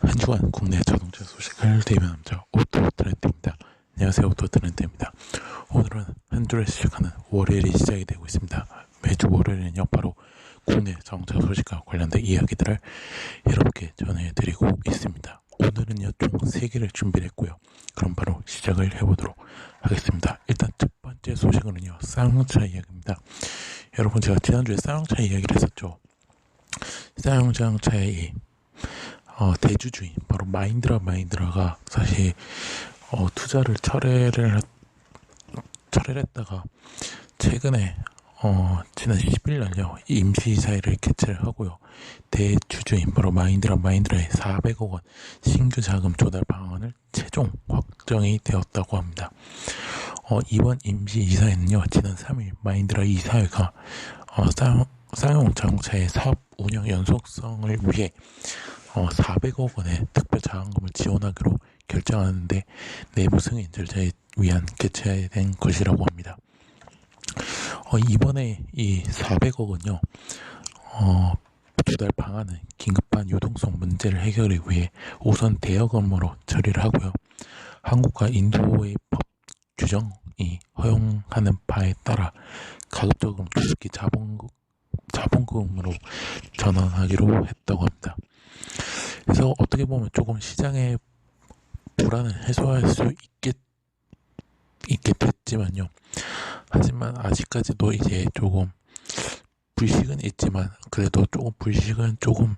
한 주간 국내 자동차 소식을 대변함자 오토 트렌드입니다. 안녕하세요 오토 트렌드입니다. 오늘은 한 주를 시작하는 월요일이 시작이 되고 있습니다. 매주 월요일은요 바로 국내 자동차 소식과 관련된 이야기들을 여러분께 전해드리고 있습니다. 오늘은요 총 3개를 준비했고요. 그럼 바로 시작을 해보도록 하겠습니다. 일단 첫 번째 소식은요 쌍용차 이야기입니다. 여러분 제가 지난주에 쌍용차 이야기를 했었죠. 쌍용차의 어, 대주주인 바로 마인드라 마인드라가 사실 어, 투자를 철회를 철회를 했다가 최근에 어, 지난 11년요 임시 사회를 개최를 하고요 대주주인 바로 마인드라 마인드라의 400억 원 신규 자금 조달 방안을 최종 확정이 되었다고 합니다. 어, 이번 임시 이사회는요 지난 3일 마인드라 이사회가 어, 쌍, 쌍용 자동차의 사업 운영 연속성을 위해 어, 400억 원의 특별 자원금을 지원하기로 결정하는데 내부 승인 절차에 위한 개최된 것이라고 합니다. 어, 이번에 이 400억은요, 어, 조달 방안은 긴급한 유동성 문제를 해결하기 위해 우선 대여금으로 처리를 하고요. 한국과 인도의 법 규정이 허용하는 바에 따라 가급적으로 주식기 자본금, 자본금으로 전환하기로 했다고 합니다. 그래서 어떻게 보면 조금 시장의 불안을 해소할 수 있겠, 있겠지만요. 하지만 아직까지도 이제 조금 불식은 있지만 그래도 조금 불식은 조금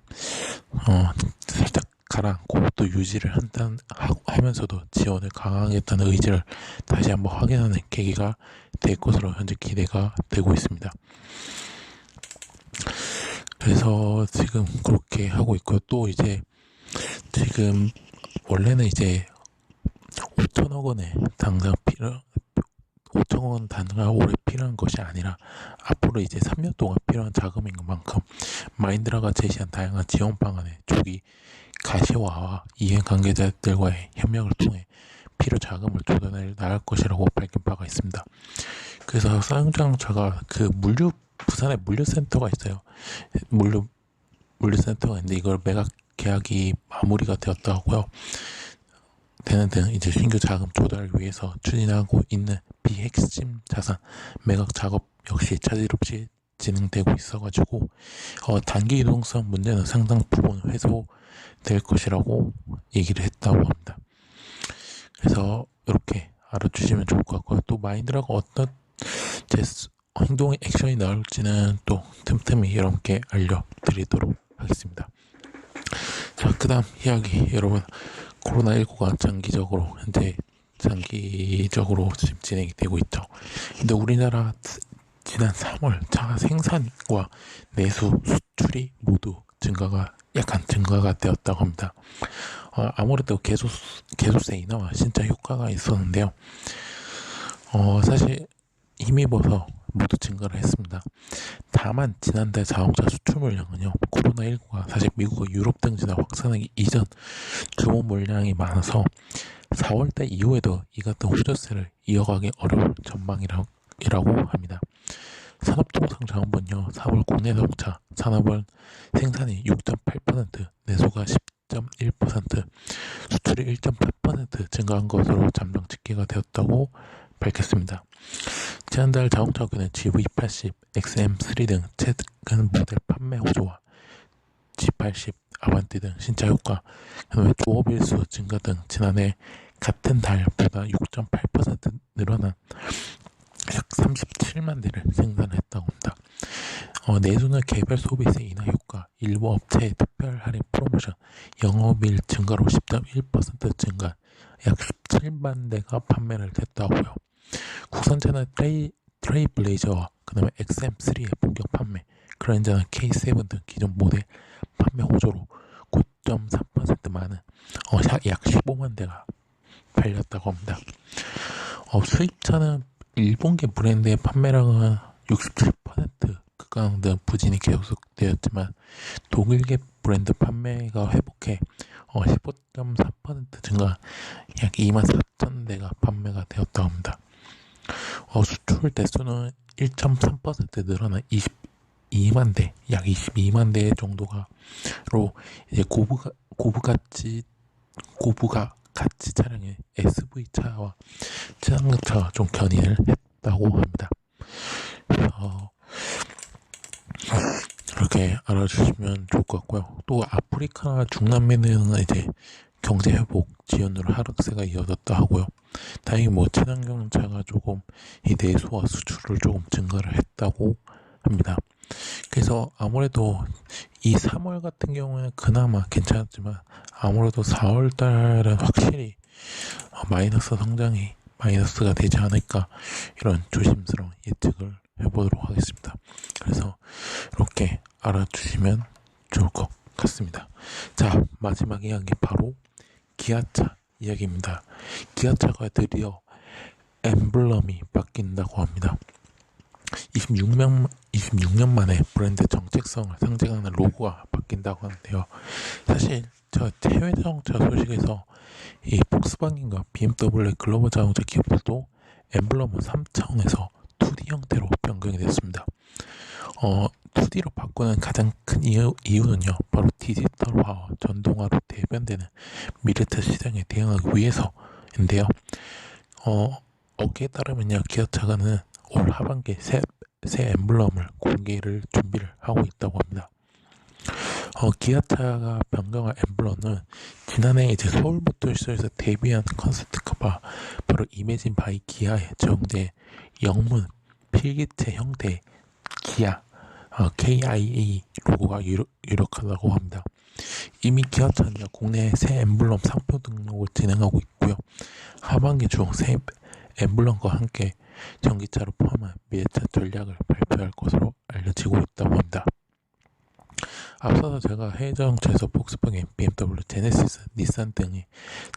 어 살짝 가라앉고 또 유지를 한다 하면서도 지원을 강화하겠다는 의지를 다시 한번 확인하는 계기가 될 것으로 현재 기대가 되고 있습니다. 그래서 지금 그렇게 하고 있고 또 이제 지금 원래는 이제 5천억 원의 당장 필요 5천억 원 단가 올해 필요한 것이 아니라 앞으로 이제 3년 동안 필요한 자금인 만큼 마인드라가 제시한 다양한 지원 방안에 조기 가시화와 이행 관계자들과의 협력을 통해 필요 자금을 조달해 나갈 것이라고 밝힌 바가 있습니다. 그래서 쌍용자동차가 그 물류 부산에 물류센터가 있어요. 물류 물류센터가 있는데 이걸 매각 계약이 마무리가 되었다고요. 되는 등 이제 신규 자금 조달을 위해서 추진하고 있는 비핵심 자산 매각 작업 역시 차질 없이 진행되고 있어가지고 어, 단기 이동성 문제는 상당 부분 해소될 것이라고 얘기를 했다고 합니다. 그래서 이렇게 알아주시면 좋을 것 같고요. 또 마인드라가 어떤 제 행동의 액션이 나올지는 또 틈틈이 여러분께 알려드리도록 하겠습니다. 자, 그 다음 이야기 여러분 코로나19가 장기적으로 현재 장기적으로 지금 진행이 되고 있죠. 근데 우리나라 지난 3월 차 생산과 내수 수출이 모두 증가가 약간 증가가 되었다고 합니다. 어, 아무래도 개수 개수세 인하와 진짜 효과가 있었는데요. 어, 사실 힘입어서 모두 증가를 했습니다. 다만 지난달 자동차 수출 물량은요 코로나19가 사실 미국과 유럽 등지나 확산하기 이전 규모 물량이 많아서 4월달 이후에도 이 같은 호조세를 이어가기 어려울 전망이라고 합니다. 산업통상자원부는요 4월 국내 자동차 산업은 생산이 6.8% 내수가 10.1% 수출이 1.8% 증가한 것으로 잠정 집계가 되었다고 밝혔습니다. 지난달 자동차업계는 GV80, XM3 등 최근 모델 판매 호조와 G80, 아반떼 등 신차 효과, 그다음에 조업일수 증가 등 지난해 같은 달보다 6.8% 늘어난 약 37만 대를 생산했다고 합니다. 어, 내수는 개별 소비세 인하 효과, 일부 업체의 특별 할인 프로모션, 영업일 증가로 10.1% 증가, 약 17만 대가 판매를 했다고요. 국산차는 트레이, 트레이 블레이저와 그 다음에 XM3의 본격 판매, 그랜저는 K7 등 기존 모델 판매 호조로 9.3% 많은 어, 약 15만 대가 팔렸다고 합니다. 어, 수입차는 일본계 브랜드의 판매량은 67% 극강등 부진이 계속되었지만 독일계 브랜드 판매가 회복해 어, 15.4% 증가 약 2만 4천 대가 판매가 되었다고 합니다. 어, 수출 대수는 1.3% 늘어나 20, 22만 대, 약 22만 대 정도가로 이제 고부가 고부가치 고부가 가치 차량의 SUV 차와 친환경차와 좀 견인을 했다고 합니다. 그래서 그렇게 알아주시면 좋을 것 같고요. 또 아프리카 중남미는 이제 경제 회복 지연으로 하락세가 이어졌다 하고요. 다행히 뭐 친환경 차가 조금 이 내수와 수출을 조금 증가를 했다고 합니다. 그래서 아무래도 이 3월 같은 경우에는 그나마 괜찮았지만 아무래도 4월 달은 확실히 어, 마이너스 성장이 마이너스가 되지 않을까 이런 조심스러운 예측을 해보도록 하겠습니다. 그래서 이렇게 알아주시면 좋을 것 같습니다. 자, 마지막 이야기 바로 기아차 이야기입니다. 기아차가 드디어 엠블럼이 바뀐다고 합니다. 26년, 26년 만에 브랜드 정체성을 상징하는 로고가 바뀐다고 하는데요. 사실 저 해외 자동차 소식에서 이 폭스바겐과 BMW 글로벌 자동차 기업들도 엠블럼을 3차원에서 2D 형태로 변경이 됐습니다. 어, 2D로 바꾸는 가장 큰 이유, 이유는요, 바로 디지털화와 전동화로 대변되는 미래차 시장에 대응하기 위해서인데요. 어, 업계에 따르면요, 기아 차가는 올 하반기에 새, 새 엠블럼을 공개를 준비를 하고 있다고 합니다. 어, 기아차가 변경한 엠블럼은 지난해 이제 서울모터쇼에서 데뷔한 컨셉트카가 바로 이매진 바이 기아에 적용된 영문 필기체 형태의 기아 어, KIA 로고가 유력, 유력 하다고 합니다. 이미 기아차는 국내 새 엠블럼 상표 등록을 진행하고 있고요. 하반기 중 새 엠블럼과 함께 전기차로 포함한 미래차 전략을 발표할 것으로 알려지고 있다고 합니다. 앞서서 제가 해외 자동차에서 폭스바겐, BMW, 제네시스, 닛산 등의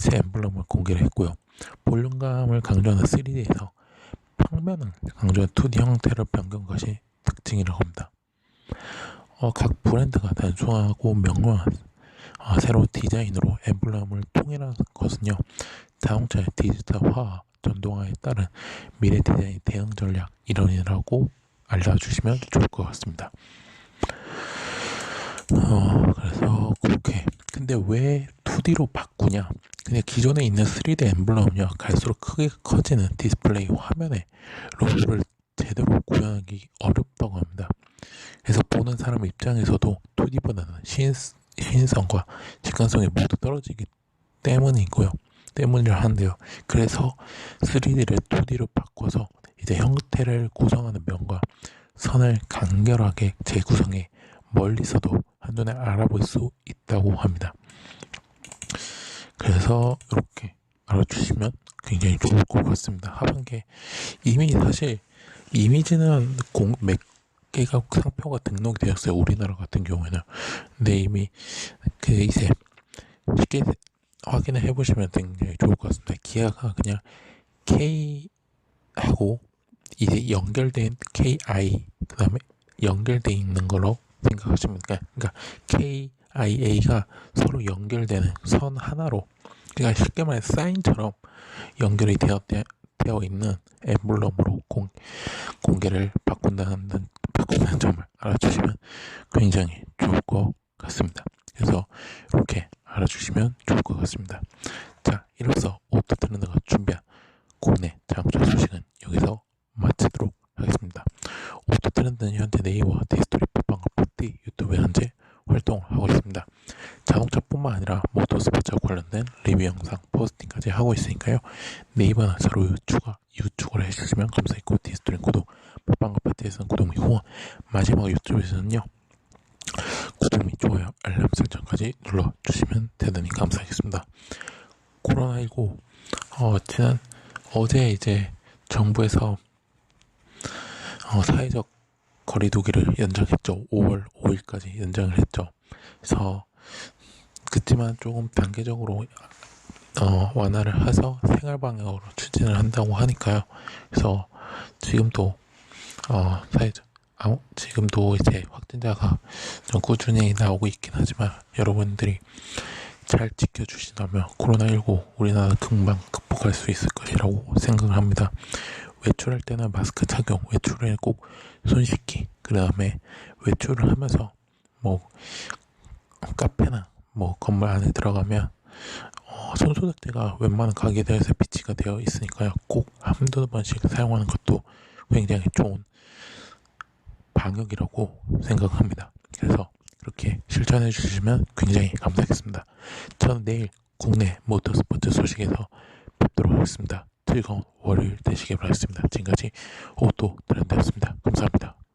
새 엠블럼을 공개를 했고요. 볼륨감을 강조하는 3D에서 평면을 강조한 2D 형태를 변경 것이 특징이라고 합니다. 어, 각 브랜드가 단순하고 명료한 어, 새로운 디자인으로 엠블럼을 통일하는 것은요 자동차의 디지털화 전동화에 따른 미래 디자인 대응 전략 일원이라고 알려주시면 좋을 것 같습니다. 어, 그래서 그렇게 근데 왜 2D로 바꾸냐? 그냥 기존에 있는 3D 엠블럼은요 갈수록 크게 커지는 디스플레이 화면에 로고를 제대로 구현하기 어렵다고 합니다. 그래서 보는 사람 입장에서도 2D보다는 신, 신성과 직관성이 모두 떨어지기 때문이고요. 때문이라 하는데요. 그래서 3D를 2D로 바꿔서 이제 형태를 구성하는 면과 선을 간결하게 재구성해 멀리서도 한눈에 알아볼 수 있다고 합니다. 그래서 이렇게 알아주시면 굉장히 좋을 것 같습니다. 하반기에 이미 사실 이미지는 공, 몇 개가 상표가 등록이 되었어요. 우리나라 같은 경우에는. 근데 이미 그 이제 쉽게 확인을 해보시면 굉장히 좋을 것 같습니다. 기아가 그냥 K하고 이제 연결된 KI 그 다음에 연결돼 있는 걸로 생각하시면 돼요. 그러니까 KIA가 서로 연결되는 선 하나로 그러니까 쉽게 말해 사인처럼 연결이 되 어, 되어 있는 엠블럼으로 공, 공개를 바꾼다는 바꾼다는 점을 알아주시면 굉장히 좋을 것 같습니다. 그래서 이렇게 알아주시면 좋을 것 같습니다. 자, 이로써 오토트렌드가 준비한 국내 자동차 소식은 여기서 마치도록 하겠습니다. 오토트렌드는 현재 네이버 디스토리 팟빵 파티 유튜브에 현재 활동을 하고 있습니다. 자동차뿐만 아니라 모터스포츠와 관련된 리뷰 영상, 포스팅까지 하고 있으니까요. 네이버나 서로 추가, 유축을 해주시면 감사했고 디스토리 구독, 팟빵과 파티에서는 구독 및 후원, 마지막 유튜브에서는요. 구독 및 좋아요, 알람 설정까지 눌러주시면 대단히 감사하겠습니다. 코로나19 어, 지난 어제 이제 정부에서 어, 사회적 거리두기를 연장했죠. 5월 5일까지 연장을 했죠. 그래서 그렇지만 조금 단계적으로 어, 완화를 해서 생활 방향으로 추진을 한다고 하니까요. 그래서 지금도 어, 사회적 아무, 지금도 이제 확진자가 좀 꾸준히 나오고 있긴 하지만 여러분들이 잘 지켜주신다면 코로나19 우리나라 금방 극복할 수 있을 것이라고 생각을 합니다. 외출할 때는 마스크 착용, 외출에 꼭 손 씻기, 그 다음에 외출을 하면서 뭐 카페나 뭐 건물 안에 들어가면 어, 손소독제가 웬만한 가게들에서 비치가 되어 있으니까요. 꼭 한두 번씩 사용하는 것도 굉장히 좋은 방역이라고 생각합니다. 그래서 그렇게 실천해 주시면 굉장히 감사하겠습니다. 저는 내일 국내 모터스포츠 소식에서 뵙도록 하겠습니다. 즐거운 월요일 되시길 바라겠습니다. 지금까지 오토 트렌드였습니다. 감사합니다.